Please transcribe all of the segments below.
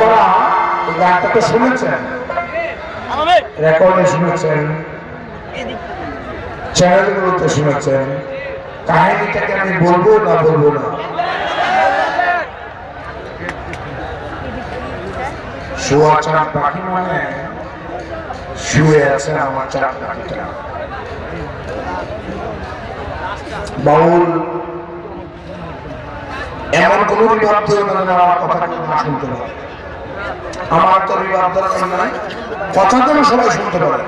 আপনারা এই গানটা তো শুনেছেন। রেকর্ডে শুনেছেন। চ্যানেলগুলোতে শুনেছেন। কাহিনীটাকে আমি বলব না বলব না। শুয়া চাঁদ পাখি মানে শুয়ে আছে আমার চাঁদ পাখিটা। বাউল, এমন কোন বিভাগ দেবে না, আমার কথা না শুনতে পারে আমার তো দরকার নাই। কথা যেন সবাই শুনতে পারে।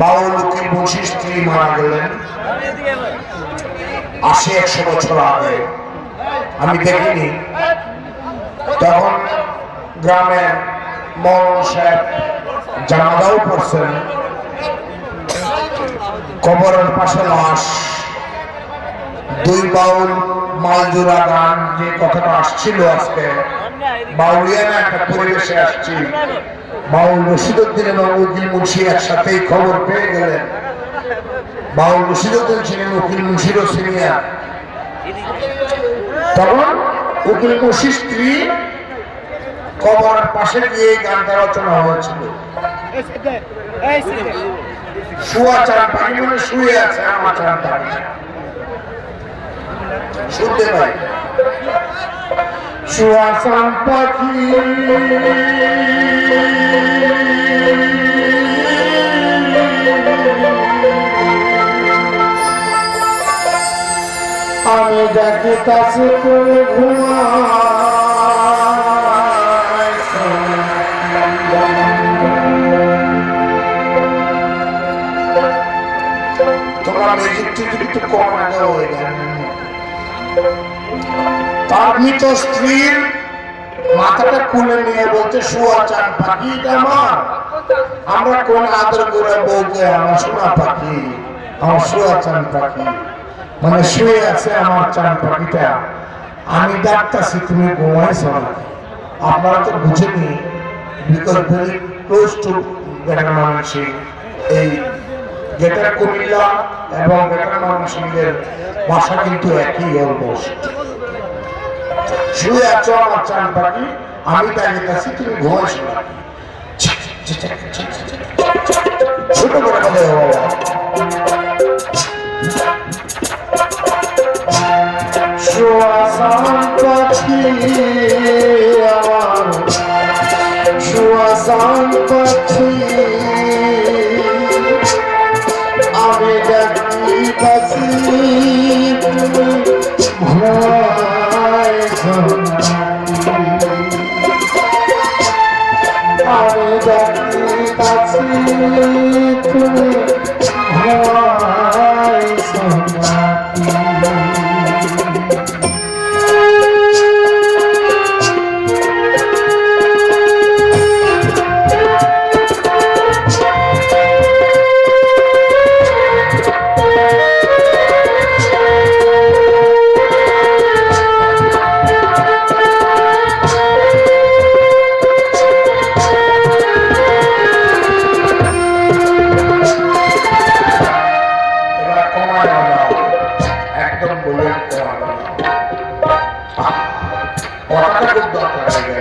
বাউল উকিল মুন্সি স্ত্রী মারা গেলেন? আশি একশো বছর আগে। আমি দেখিনি। তখন গ্রামে মৌলানা সাহেব জানাজাও পড়ছেন। কবরের পাশে লাশ। দুই বাউল মালজোড়া গান যে কথাটা আসছিল আজকে। বাউলিয়ানা একটা পরিবেশে আসছি। বাউল রশিদুদ্দিন এবং উকিল মুন্সি একসাথেই খবর পেয়ে গেলেন। বাউল রশিদুদ্দিন ছিলেন উকিল মুন্সিরও সিনিয়র। তখন উকিল মুন্সির স্ত্রী কবরের পাশে গিয়ে এই গানটা রচনা হয়েছিল। শুয়া চান পাখি মানে শুয়ে আছে আমার পাখি শুনতে পাই। শুয়া পাখি। আমি দেখি কাছে করে তোমরা মিউজিকটি একটু কম আগে হয়ে যান তার মৃত স্ত্রীর মাথাটা খুলে নিয়ে বলছে, শুয়া চান পাখি আমার। আমরা কোন আদর করে বলতে আমার শোনা পাখি, আমার শুয়া চান পাখি। মানে শুয়ে আছে আমার চান পাখিটা। আমি ডাকতাছি, তুমি ঘুমাইছো আপনারা তো বুঝেনি বিকজ ভেরি ক্লোজ টু এই গেটার কুমিল্লা এবং গেটার মানসিকের ভাষা কিন্তু একই অলমোস্ট শুয়ে আমার চান পাখি আমি তাকে কাছে তুমি ঘুমাইছো ছোট করে আমার paçki তুমি ভয় সোনাকি কমায় না একদম বলে কমায় না কথাটা খুব দরকার হয়ে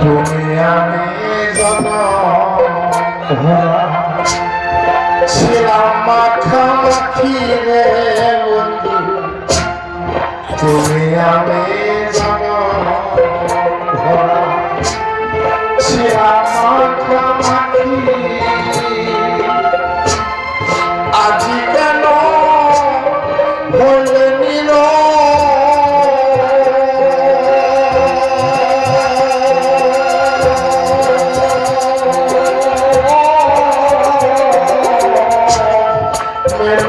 তুমি আমি ছিলাম মাখামাখি রে বন্ধু তুমি আমি ছিলাম মাখামাখি